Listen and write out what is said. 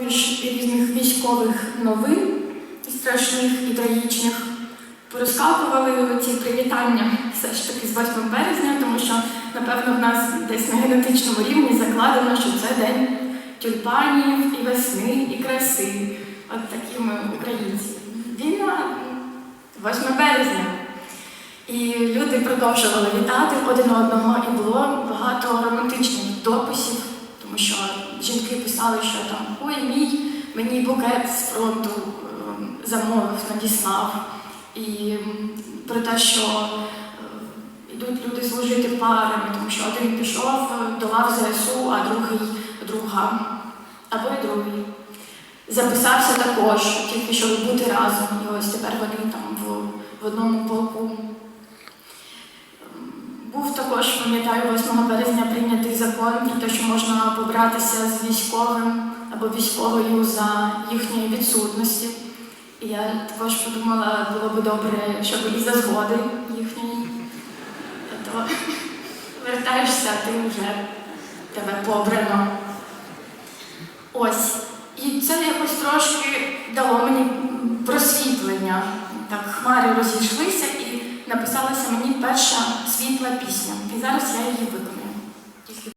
Різних військових новин страшних і трагічних порозкакували ці привітання все ж таки з 8 березня, тому що, напевно, в нас десь на генетичному рівні закладено, що це день тюльпанів і весни, і краси. От такі ми українці. Війна 8 березня. І люди продовжували вітати один одного, і було багато романтичних дописів, тому що жінки писали, що там ой мій, мені букет з фронту ем, замовив, надіслав. І про те, що е, йдуть люди служити парами, тому що один пішов е, до лав ЗСУ, а другий друга, або й другий. Записався також, тільки щоб бути разом. І ось тепер вони там в, в одному полку. Також, пам'ятаю, 8 березня прийнятий закон про те, що можна побратися з військовим або військовою за їхньої відсутності. І я також подумала, було би добре, щоб і за згоди їхньої. То вертаєшся, ти вже тебе побрано. Ось. І це якось трошки дало мені просвітлення. Так, хмари розійшлися і написалася мені перша світла пісня. І зараз я її виконую.